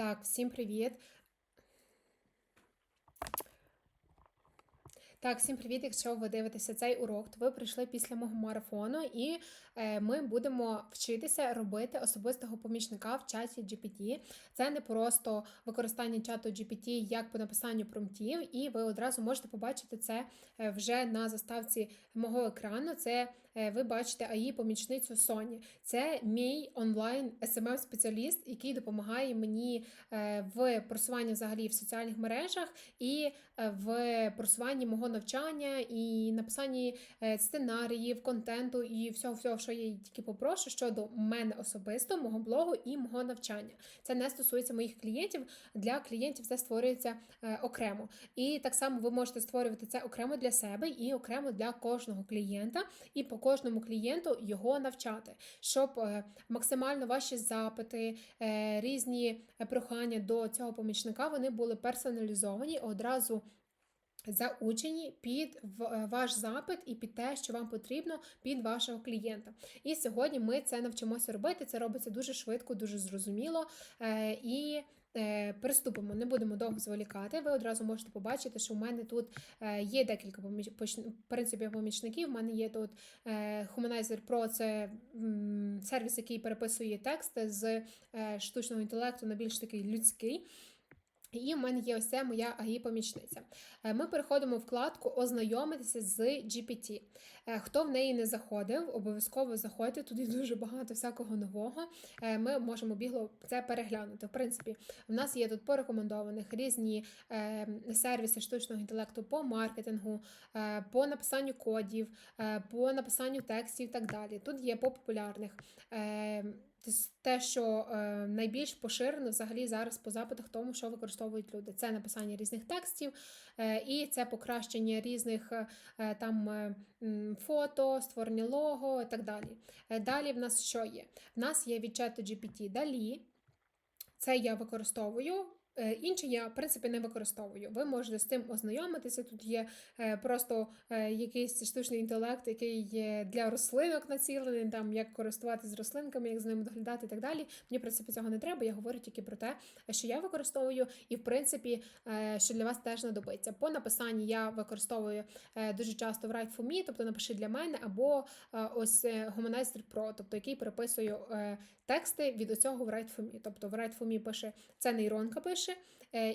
Так, всім привіт. Так, всім привіт! Якщо ви дивитеся цей урок, то ви прийшли після мого марафону, і е, ми будемо вчитися робити особистого помічника в чаті GPT. Це не просто використання чату GPT як по написанню промптів, і ви одразу можете побачити це е, вже на заставці мого екрану. Це ви бачите АІ помічницю Соні. Це мій онлайн smm спеціаліст який допомагає мені е, в просуванні взагалі в соціальних мережах і е, в просуванні мого навчання і написанні е, сценаріїв, контенту і всього, всього, що я тільки попрошу щодо мене особисто, мого блогу і мого навчання. Це не стосується моїх клієнтів. Для клієнтів це створюється е, окремо. І так само ви можете створювати це окремо для себе і окремо для кожного клієнта, і по кожному клієнту його навчати, щоб е, максимально ваші запити, е, різні прохання до цього помічника вони були персоналізовані одразу. Заучені під ваш запит і під те, що вам потрібно під вашого клієнта. І сьогодні ми це навчимося робити. Це робиться дуже швидко, дуже зрозуміло. Е, і е, приступимо, не будемо довго зволікати. Ви одразу можете побачити, що в мене тут е, є декілька поч- помічників. У мене є тут е, Humanizer Pro, це сервіс, який переписує тексти з е, штучного інтелекту на більш такий людський. І в мене є ось моя АГІ-помічниця. Е, Ми переходимо в вкладку Ознайомитися з GPT. Е, Хто в неї не заходив, обов'язково заходьте. Тут є дуже багато всякого нового. Е, Ми можемо бігло це переглянути. В принципі, в нас є тут порекомендованих різні сервіси штучного інтелекту по маркетингу, по написанню кодів, по написанню текстів і так далі. Тут є по популярних. Те, що е, найбільш поширено взагалі зараз по запитах тому, що використовують люди. Це написання різних текстів, е, і це покращення різних е, там фото, створення лого і так далі. Далі в нас що є? В нас є від чату GPT далі. Це я використовую. Е, Інші я, в принципі, не використовую. Ви можете з тим ознайомитися. Тут є е, просто е, якийсь штучний інтелект, який є для рослинок націлений, там як користуватися рослинками, як з ними доглядати і так далі. Мені, в принципі, цього не треба. Я говорю тільки про те, що я використовую, і в принципі, що для вас теж знадобиться. По написанні я використовую дуже часто Write for me, тобто напиши для мене, або ось Humanizer Pro, тобто який переписую тексти від оцього в Write for me. Тобто в Write for me пише це нейронка пише, е,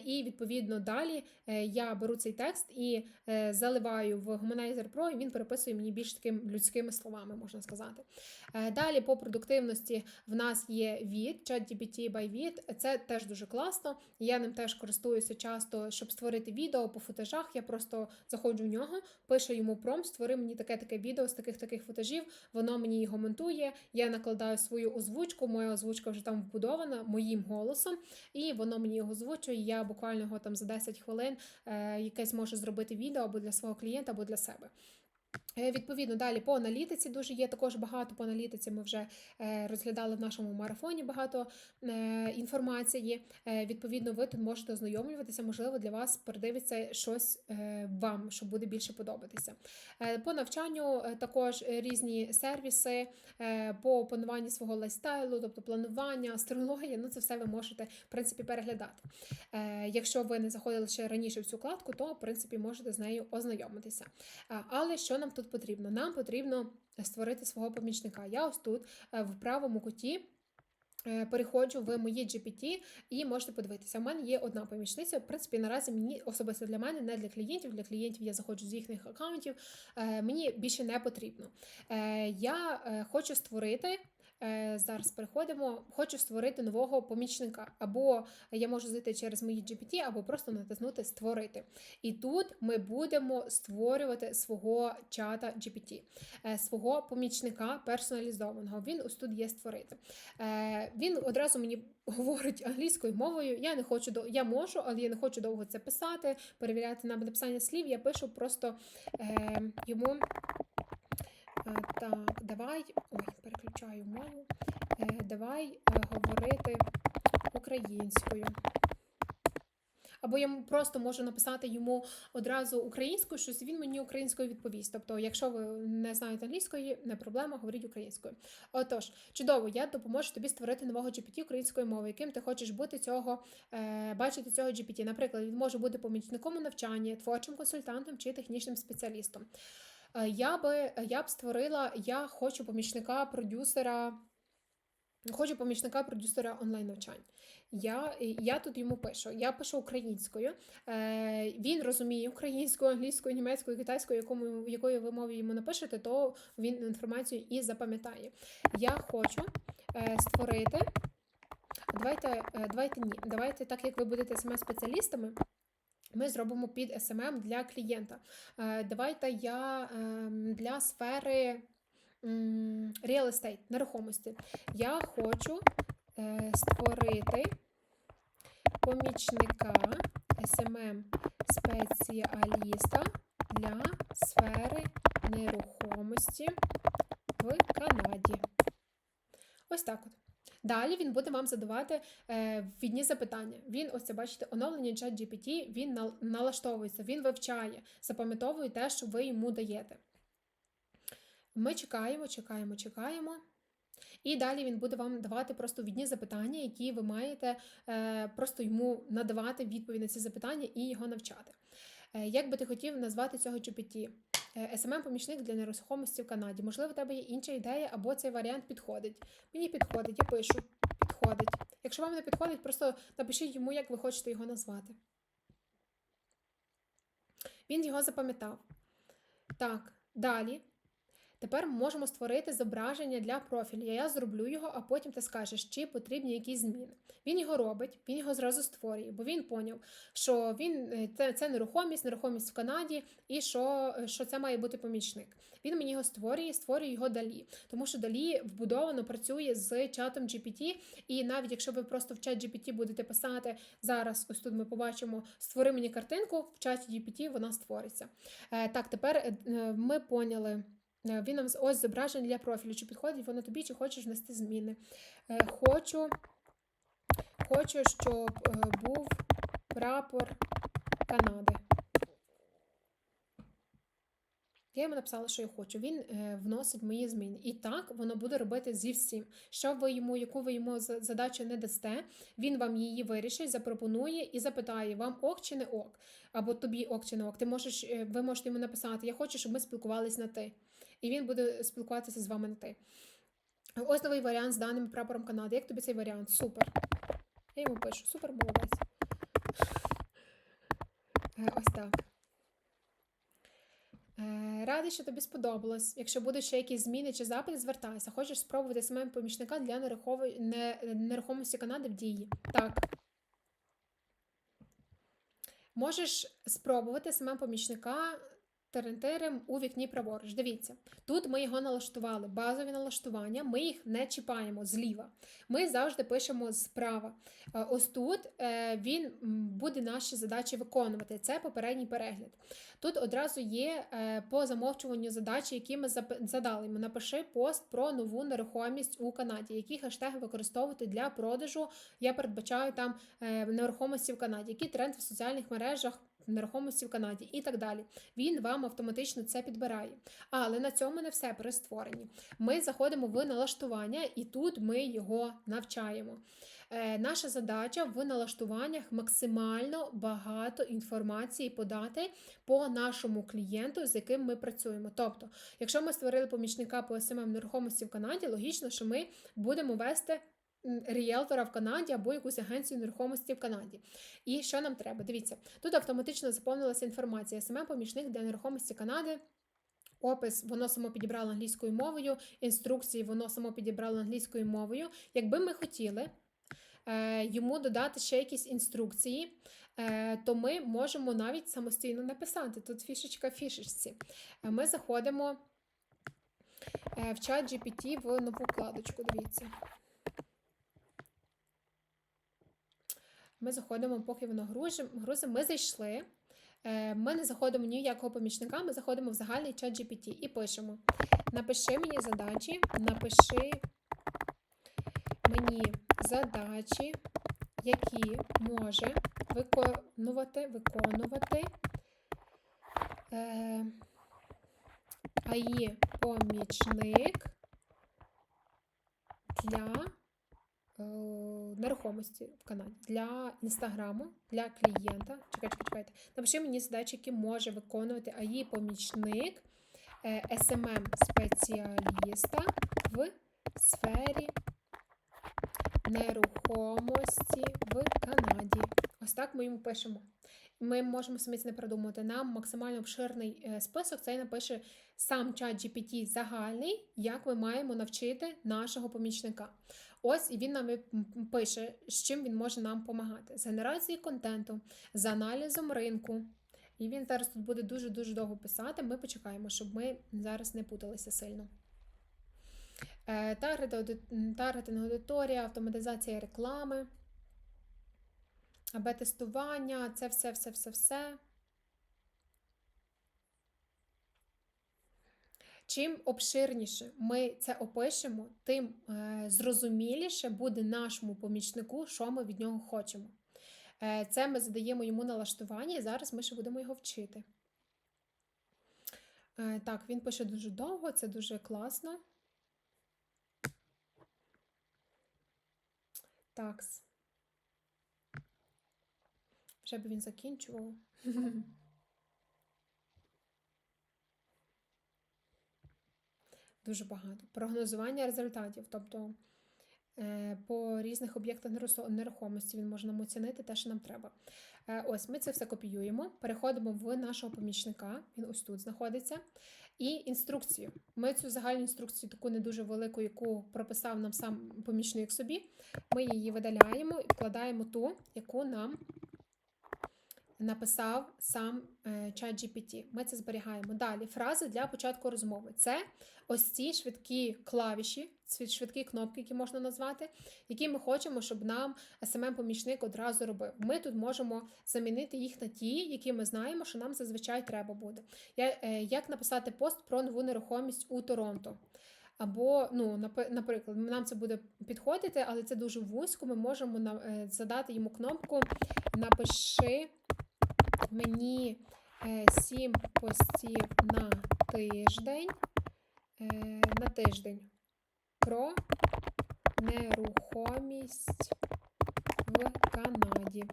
і відповідно далі е, я беру цей текст і е, заливаю в Humanizer Pro, і він переписує мені більш таким людськими словами, можна сказати. Е, Далі по продуктивності в нас є від ChatGPT by від. Це теж дуже класно. Я ним теж користуюся часто, щоб створити відео по футажах. Я просто заходжу в нього, пишу йому промпт, створи мені таке таке відео з таких таких футажів. Воно мені його монтує. Я накладаю свою озвучку. Моя озвучка вже там вбудована моїм голосом, і воно мені його озвучує. Я буквально його там за 10 хвилин е, якесь можу зробити відео або для свого клієнта, або для себе. Е, Відповідно, далі по аналітиці дуже є також багато по аналітиці. Ми вже е, розглядали в нашому марафоні багато е, інформації. Відповідно, ви тут можете ознайомлюватися, можливо, для вас передивиться щось вам, що буде більше подобатися. По навчанню також різні сервіси по опануванні свого лайфстайлу, тобто планування, астрологія. Ну це все ви можете в принципі переглядати. Якщо ви не заходили ще раніше в цю кладку, то в принципі можете з нею ознайомитися. Але що нам тут потрібно? Нам потрібно створити свого помічника. Я ось тут е, в правому куті. е, Переходжу в мої GPT і можете подивитися. У мене є одна помічниця. В принципі, наразі мені особисто для мене, не для клієнтів. Для клієнтів я заходжу з їхніх аккаунтів. Е, Мені більше не потрібно. Я хочу створити. Е, Зараз переходимо. Хочу створити нового помічника. Або я можу зайти через мої GPT, або просто натиснути Створити. І тут ми будемо створювати свого чата GPT, е, свого помічника персоналізованого. Він ось тут є створити. Е, Він одразу мені говорить англійською мовою. Я не хочу до я можу, але я не хочу довго це писати, перевіряти на написання слів. Я пишу просто йому. Так, давай, ой, переключаю мову. Е, Давай е, говорити українською. або я просто можу написати йому одразу українською, щось він мені українською відповість. Тобто, якщо ви не знаєте англійської, не проблема, говоріть українською. Отож, чудово, я допоможу тобі створити нового GPT українською мовою, яким ти хочеш бути цього, е, бачити цього GPT. Наприклад, він може бути помічником у навчанні, творчим консультантом чи технічним спеціалістом. Е, Я би я б створила, я хочу помічника продюсера. Хочу помічника продюсера онлайн навчань. Я я тут йому пишу. Я пишу українською. Е, Він розуміє українською, англійською, німецькою, китайською, якому якою ви мові йому напишете, то він інформацію і запам'ятає. Я хочу е, створити. Давайте, е, давайте ні. Давайте, так як ви будете саме спеціалістами. Ми зробимо під SMM для клієнта. Е, Давайте я е, для сфери real estate, нерухомості. Я хочу е, створити помічника SMM спеціаліста для сфери нерухомості в Канаді. Ось так от. Далі він буде вам задавати е, ввідні запитання. Він, ось це бачите, оновлення чат GPT, він нал- налаштовується, він вивчає, запам'ятовує те, що ви йому даєте. Ми чекаємо, чекаємо, чекаємо. І далі він буде вам давати просто відні запитання, які ви маєте е, просто йому надавати відповідь на ці запитання і його навчати. Е, як би ти хотів назвати цього GPT? СММ-помічник для нерухомості в Канаді. Можливо, у тебе є інша ідея, або цей варіант підходить. Мені підходить, я пишу, підходить. Якщо вам не підходить, просто напишіть йому, як ви хочете його назвати. Він його запам'ятав. Так, далі. Тепер можемо створити зображення для профілю. Я зроблю його, а потім ти скажеш, чи потрібні якісь зміни. Він його робить, він його зразу створює, бо він поняв, що він е, це, це нерухомість, нерухомість в Канаді, і що, що це має бути помічник. Він мені його створює, створює його далі. Тому що далі вбудовано працює з чатом GPT, і навіть якщо ви просто в чат GPT будете писати зараз, ось тут ми побачимо, створи мені картинку, в чаті GPT вона створиться. Е, так, тепер е, ми поняли. Е, Він нам ось зображення для профілю. Чи підходить воно тобі, чи хочеш внести зміни. Е, Хочу, хочу, щоб е, був прапор Канади. Я йому написала, що я хочу. Він вносить мої зміни. І так воно буде робити зі всім. Що ви йому, яку ви йому задачу не дасте, він вам її вирішить, запропонує і запитає, вам ок чи не ок, або тобі ок чи не ок. Ти можеш, ви можете йому написати, я хочу, щоб ми спілкувались на ти. І він буде спілкуватися з вами на ти. Ось новий варіант з даним прапором Канади. Як тобі цей варіант? Супер. Я йому пишу, супер молодець. Е, Ось так. Е, Радий, що тобі сподобалось. Якщо будуть ще якісь зміни чи запити, звертайся. Хочеш спробувати саме помічника для нерухомості Канади в дії? Так. Можеш спробувати саме помічника тарантирем у вікні праворуч. Дивіться, тут ми його налаштували, базові налаштування, ми їх не чіпаємо зліва. Ми завжди пишемо справа. Е, Ось тут е, він буде наші задачі виконувати. Це попередній перегляд. Тут одразу є е, по замовчуванню задачі, які ми задали. Ми напиши пост про нову нерухомість у Канаді. Які хештеги використовувати для продажу? Я передбачаю там нерухомості в Канаді, які тренди в соціальних мережах. Нерухомості в Канаді і так далі. Він вам автоматично це підбирає. Але на цьому не все при створенні. Ми заходимо в налаштування, і тут ми його навчаємо. Е, наша задача в налаштуваннях максимально багато інформації подати по нашому клієнту, з яким ми працюємо. Тобто, якщо ми створили помічника по СММ нерухомості в Канаді, логічно, що ми будемо вести ріелтора в Канаді або якусь агенцію нерухомості в Канаді. І що нам треба? Дивіться, тут автоматично заповнилася інформація. СММ помічник для нерухомості Канади. Опис воно само підібрало англійською мовою, інструкції воно само підібрало англійською мовою. Якби ми хотіли е, йому додати ще якісь інструкції, е, то ми можемо навіть самостійно написати. Тут фішечка в фішечці. Е, Ми заходимо е, в чат GPT в нову вкладочку. Дивіться. Ми заходимо, поки воно грузимо. Ми зайшли. Е, Ми не заходимо ніякого помічника, ми заходимо в загальний чат GPT і пишемо: Напиши мені задачі, напиши мені задачі, які може виконувати, виконувати е, АІ помічник для нерухомості в Канаді, для інстаграму, для клієнта. Чекайте, чекайте. Напиши мені задачі, які може виконувати АІ помічник е, СММ спеціаліста в сфері нерухомості в Канаді. Ось так ми йому пишемо. Ми можемо самі це не придумати. Нам максимально обширний е, список цей напише сам чат GPT загальний, як ми маємо навчити нашого помічника. Ось і він нам пише, з чим він може нам допомагати: з генерацією контенту, з аналізом ринку. І він зараз тут буде дуже-дуже довго писати. Ми почекаємо, щоб ми зараз не путалися сильно. Е, таргетинг аудиторія, автоматизація реклами, АБ-тестування, це все, все, все, все. Чим обширніше ми це опишемо, тим е, зрозуміліше буде нашому помічнику, що ми від нього хочемо. Е, це ми задаємо йому налаштування, і зараз ми ще будемо його вчити. Е, так, він пише дуже довго, це дуже класно. Такс. Вже би він закінчував. Дуже багато. Прогнозування результатів. Тобто е, по різних об'єктах нерухомості він може нам оцінити те, що нам треба. Е, Ось ми це все копіюємо, переходимо в нашого помічника, він ось тут знаходиться. І інструкцію. Ми цю загальну інструкцію, таку не дуже велику, яку прописав нам сам помічник собі, ми її видаляємо і вкладаємо ту, яку нам написав сам е, чат GPT. Ми це зберігаємо. Далі фрази для початку розмови. Це ось ці швидкі клавіші, швидкі кнопки, які можна назвати, які ми хочемо, щоб нам SMM-помічник одразу робив. Ми тут можемо замінити їх на ті, які ми знаємо, що нам зазвичай треба буде. Е, як написати пост про нову нерухомість у Торонто? Або, ну, наприклад, нам це буде підходити, але це дуже вузько. Ми можемо е, задати йому кнопку Напиши мені е, сім постів на тиждень, е, на тиждень про нерухомість в Канаді.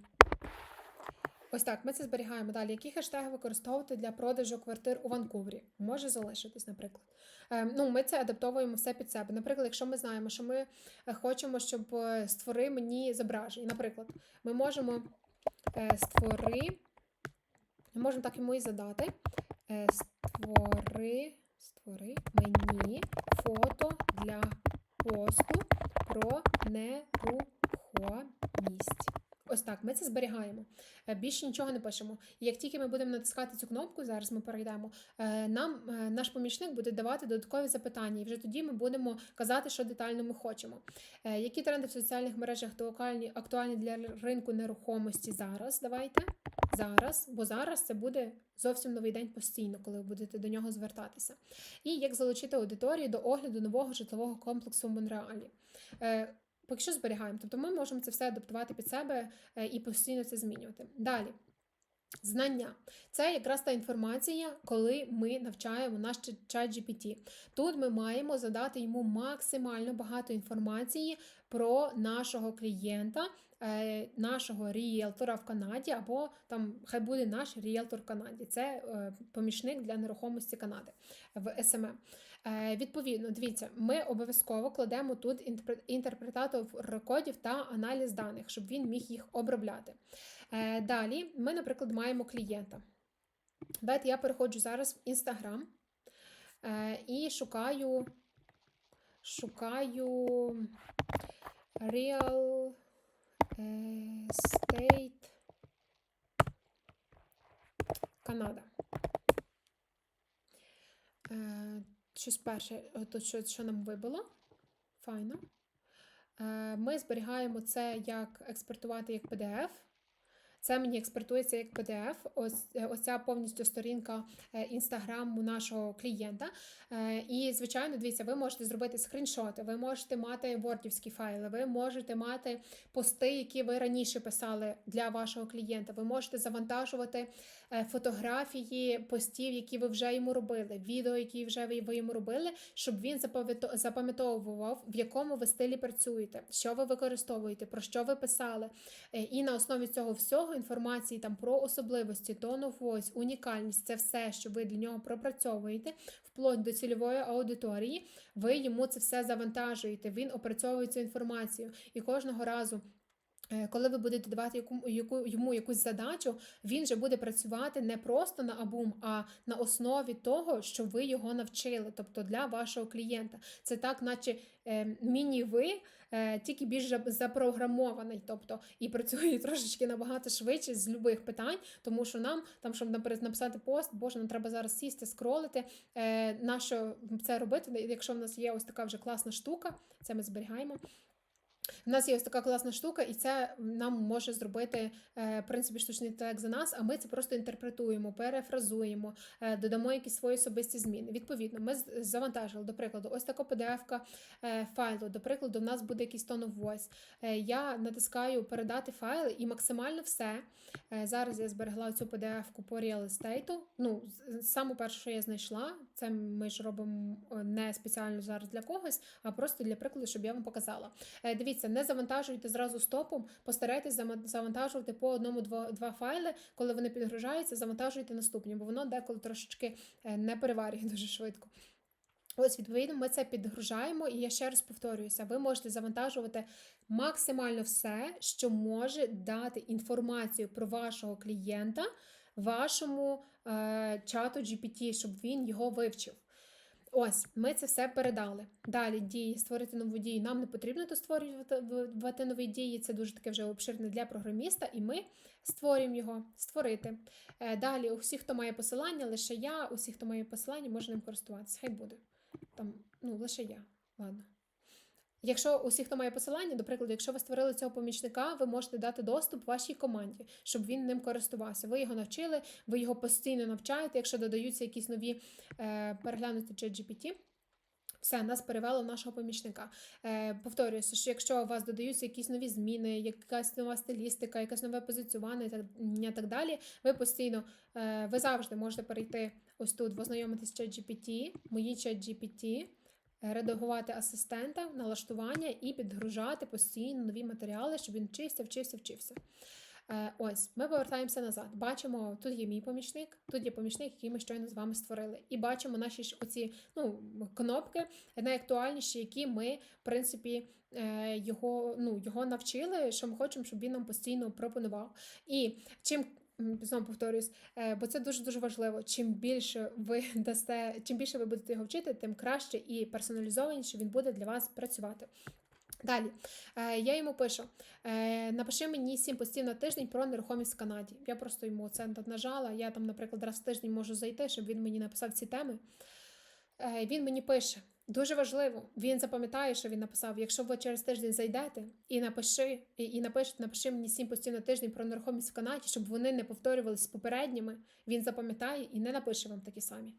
Ось так, ми це зберігаємо далі. Які хештеги використовувати для продажу квартир у Ванкувері? Може залишитись, наприклад. Е, ну, ми це адаптовуємо все під себе. Наприклад, якщо ми знаємо, що ми е, хочемо, щоб е, створи мені зображення. Наприклад, ми можемо е, створи, ми можемо так йому і задати. Е, створи, створи мені фото для посту про нерухомість. Ось так, ми це зберігаємо. Е, Більше нічого не пишемо. І як тільки ми будемо натискати цю кнопку, зараз ми перейдемо, е, нам наш помічник буде давати додаткові запитання, і вже тоді ми будемо казати, що детально ми хочемо. Які тренди в соціальних мережах актуальні для ринку нерухомості зараз? Давайте. Зараз, бо зараз це буде зовсім новий день постійно, коли ви будете до нього звертатися. І як залучити аудиторію до огляду нового житлового комплексу в Монреалі. Е, Поки що зберігаємо. Тобто ми можемо це все адаптувати під себе е, і постійно це змінювати. Далі. Знання це якраз та інформація, коли ми навчаємо наш чат GPT. Тут ми маємо задати йому максимально багато інформації про нашого клієнта, е, нашого ріелтора в Канаді, або там хай буде наш ріелтор в Канаді. Це е, помічник для нерухомості Канади в СММ. Е, Відповідно, дивіться, ми обов'язково кладемо тут інтерпретатор кодів та аналіз даних, щоб він міг їх обробляти. Е, Далі ми, наприклад, маємо клієнта. Давайте я переходжу зараз в Instagram е, і шукаю, шукаю Real Estate Канада. Е, Щось перше, е, то що, що нам вибило. Файно. Е, Ми зберігаємо це як експортувати як PDF. Це мені експортується як PDF. Ось е, ось ця повністю сторінка е, інстаграму нашого клієнта. Е, І, звичайно, дивіться, ви можете зробити скріншоти, ви можете мати вордівські файли, ви можете мати пости, які ви раніше писали для вашого клієнта. Ви можете завантажувати фотографії постів, які ви вже йому робили, відео, які вже ви йому робили, щоб він запам'ятовував, в якому ви стилі працюєте, що ви використовуєте, про що ви писали. І на основі цього всього інформації там про особливості, tone of унікальність це все, що ви для нього пропрацьовуєте, вплоть до цільової аудиторії. Ви йому це все завантажуєте. Він опрацьовує цю інформацію і кожного разу. Е, Коли ви будете давати яку, яку, йому якусь задачу, він же буде працювати не просто на абум, а на основі того, що ви його навчили, тобто для вашого клієнта. Це так, наче е, міні-ви, е, тільки більш запрограмований, тобто і працює трошечки набагато швидше з любих питань, тому що нам, там, щоб наприклад, написати пост, боже, нам треба зараз сісти, скролити. Е, на що це робити, якщо в нас є ось така вже класна штука, це ми зберігаємо. У нас є ось така класна штука, і це нам може зробити е, в принципі штучний інтелект за нас, а ми це просто інтерпретуємо, перефразуємо, е, додамо якісь свої особисті зміни. Відповідно, ми завантажили, до прикладу, ось така PDF-ка е, файлу. До прикладу, в нас буде якийсь tone of voice. Я натискаю передати файли і максимально все. Зараз я зберегла цю PDF-ку по real estate. Ну, саму першу, що я знайшла, це ми ж робимо не спеціально зараз для когось, а просто для прикладу, щоб я вам показала. Дивіться, не завантажуйте зразу стопом, постарайтесь завантажувати по одному два, два файли. Коли вони підгружаються, завантажуйте наступні, бо воно деколи трошечки е, не переварює дуже швидко. Ось, відповідно, ми це підгружаємо, і я ще раз повторююся: ви можете завантажувати максимально все, що може дати інформацію про вашого клієнта вашому е, чату GPT, щоб він його вивчив. Ось, ми це все передали. Далі дії, створити нову дію. Нам не потрібно то створювати нові дії. Це дуже таке вже обширне для програміста, і ми створюємо його, створити. Е, Далі, усі, хто має посилання, лише я, усі, хто має посилання, може ним користуватися. Хай буде. Там, ну, лише я. Ладно. Якщо усі, хто має посилання, до прикладу, якщо ви створили цього помічника, ви можете дати доступ вашій команді, щоб він ним користувався. Ви його навчили, ви його постійно навчаєте. Якщо додаються якісь нові е, переглянути ChatGPT, все, нас перевело нашого помічника. Е, повторююся, що якщо у вас додаються якісь нові зміни, якась нова стилістика, якесь нове позиціювання і так, далі, ви постійно, е, ви завжди можете перейти ось тут, ознайомитись з ChatGPT, мої ChatGPT, редагувати асистента, налаштування і підгружати постійно нові матеріали, щоб він вчився, вчився, вчився. Ось, ми повертаємося назад. Бачимо, тут є мій помічник, тут є помічник, який ми щойно з вами створили. І бачимо наші оці ну, кнопки найактуальніші, які ми, в принципі, е, його, ну, його навчили, що ми хочемо, щоб він нам постійно пропонував. І чим. Знову повторюсь, е, бо це дуже дуже важливо. Чим більше ви дасте, чим більше ви будете його вчити, тим краще і персоналізованіше він буде для вас працювати. Далі е, я йому пишу: е, напиши мені 7 постів на тиждень про нерухомість в Канаді. Я просто йому це нажала. Я там, наприклад, раз в тиждень можу зайти, щоб він мені написав ці теми. Він мені пише. Дуже важливо, він запам'ятає, що він написав. Якщо ви через тиждень зайдете і напиши, і, і напишете, напиши мені 7 постів на тиждень про нерухомість в Канаді, щоб вони не повторювалися попередніми, він запам'ятає і не напише вам такі самі.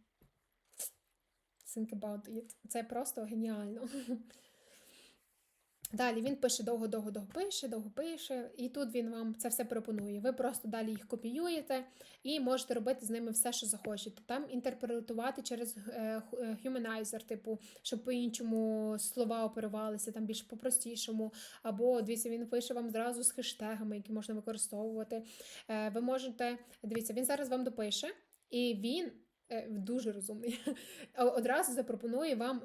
Think about it. Це просто геніально. Далі він пише довго-довго довго пише, довго пише, і тут він вам це все пропонує. Ви просто далі їх копіюєте і можете робити з ними все, що захочете. Там інтерпретувати через е, humanizer, типу, щоб по-іншому слова оперувалися, там більш по-простішому. Або дивіться, він пише вам зразу з хештегами, які можна використовувати. Е, Ви можете, дивіться, він зараз вам допише, і він. е, Дуже розумний. Одразу запропонує вам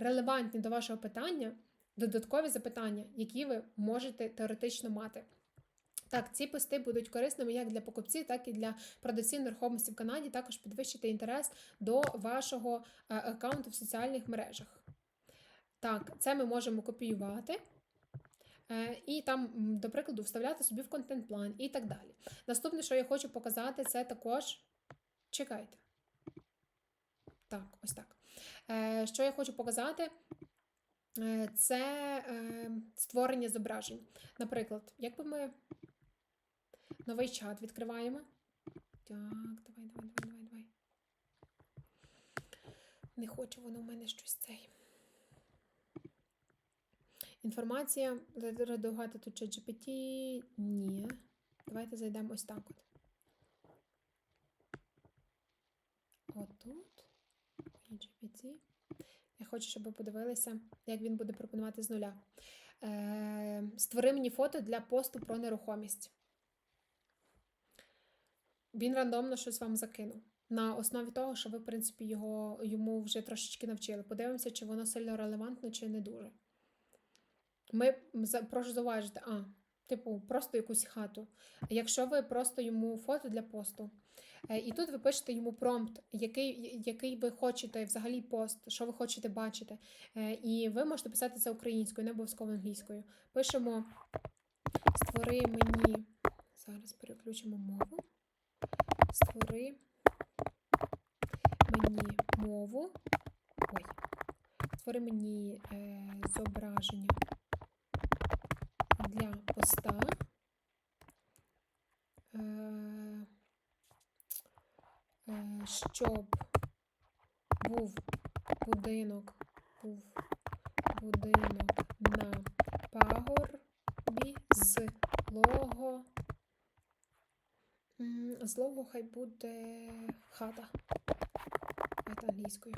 релевантні до вашого питання додаткові запитання, які ви можете теоретично мати. Так, ці пости будуть корисними як для покупців, так і для продавців нерухомості в Канаді. Також підвищити інтерес до вашого е, аккаунту в соціальних мережах. Так, це ми можемо копіювати. е, І там, до прикладу, вставляти собі в контент-план і так далі. Наступне, що я хочу показати, це також. Чекайте. Так, ось так. Е, Що я хочу показати, це е, створення зображень. Наприклад, як би ми. Новий чат відкриваємо. Так, давай, давай, давай, давай, давай. Не хоче воно в мене щось цей. Інформація. Редагувати тут ChatGPT. Ні. Давайте зайдемо ось так от. Отут. GPT. Я хочу, щоб ви подивилися, як він буде пропонувати з нуля. Е, створи мені фото для посту про нерухомість. Він рандомно щось вам закинув. На основі того, що ви, в принципі, його, йому вже трошечки навчили. Подивимося, чи воно сильно релевантно, чи не дуже. Ми прошу зауважити, а, типу, просто якусь хату. Якщо ви просто йому фото для посту, і тут ви пишете йому промпт, який, який ви хочете, взагалі пост, що ви хочете бачити. Е, І ви можете писати це українською, не обов'язково англійською. Пишемо створи мені. Зараз переключимо мову. Створи мені мову. Ой. Створи мені е, зображення для поста. Е, е, щоб був будинок, був будинок на пагорбі з лого. З лого хай буде хата. Хата англійською.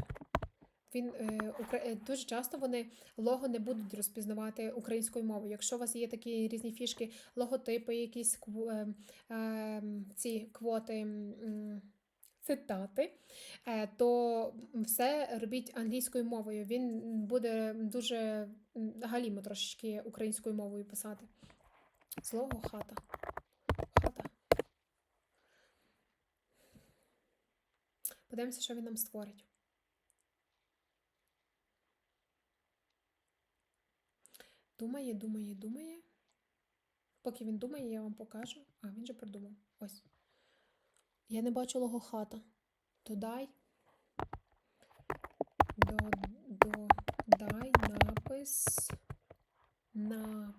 Він е, е, дуже часто вони лого не будуть розпізнавати українською мовою. Якщо у вас є такі різні фішки, логотипи, якісь е, е, ці квоти. м, Цитати, е, то все робіть англійською мовою. Він буде дуже галімо трошечки українською мовою писати. Слово хата. Хата. Подивимося, що він нам створить. Думає, думає, думає. Поки він думає, я вам покажу. А, він же придумав. Ось. Я не бачу лого хата. Додай. До, додай напис на.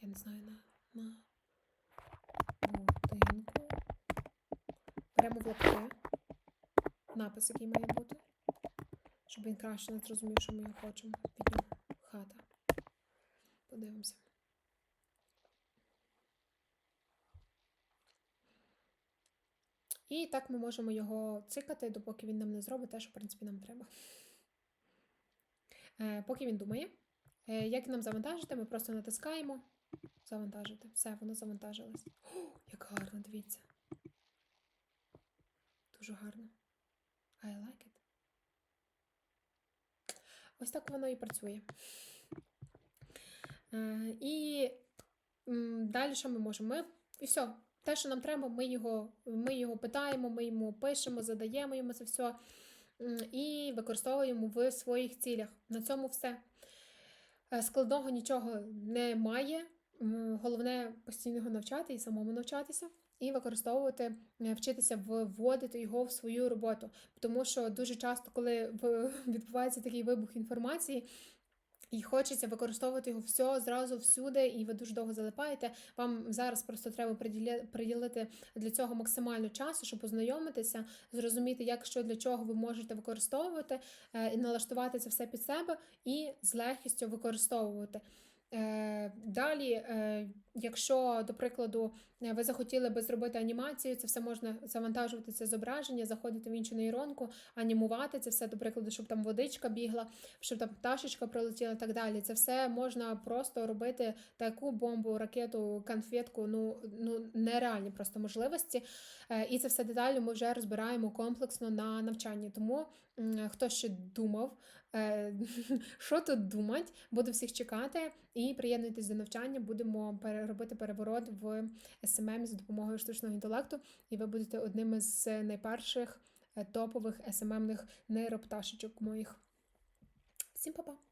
Я не знаю, на. на будинку. Беремо в лапки. Напис, який має бути. Щоб він краще не зрозумів, що ми хочемо від нього. Хата. Подивимося. І так ми можемо його цикати, допоки він нам не зробить те, що, в принципі, нам треба. Е, поки він думає. Е, як нам завантажити, ми просто натискаємо завантажити. Все, воно завантажилось. О, як гарно, дивіться. Дуже гарно. I like it. Ось так воно і працює. Е, і далі що ми можемо? Ми, і все. Те, що нам треба, ми його, ми його питаємо, ми йому пишемо, задаємо йому це все і використовуємо в своїх цілях. На цьому все. Е, Складного нічого немає. Головне постійно навчати і самому навчатися, і використовувати, е, вчитися вводити його в свою роботу. Тому що дуже часто, коли відбувається такий вибух інформації, і хочеться використовувати його все зразу всюди, і ви дуже довго залипаєте. Вам зараз просто треба приділити для цього максимально часу, щоб познайомитися, зрозуміти, як що для чого ви можете використовувати, е, і налаштувати це все під себе і з легкістю використовувати. Е, Далі, е, якщо, до прикладу, е, ви захотіли би зробити анімацію, це все можна завантажувати це зображення, заходити в іншу нейронку, анімувати це все, до прикладу, щоб там водичка бігла, щоб там пташечка пролетіла і так далі. Це все можна просто робити таку бомбу, ракету, конфетку, ну, ну нереальні просто можливості. І це все детально ми вже розбираємо комплексно на навчанні. Тому хто ще думав, що тут думать, буду всіх чекати і приєднуйтесь до навчання. Будемо робити переворот в SMM за допомогою штучного інтелекту, і ви будете одним із найперших е, топових SMM-них нейропташечок моїх. Всім па-па!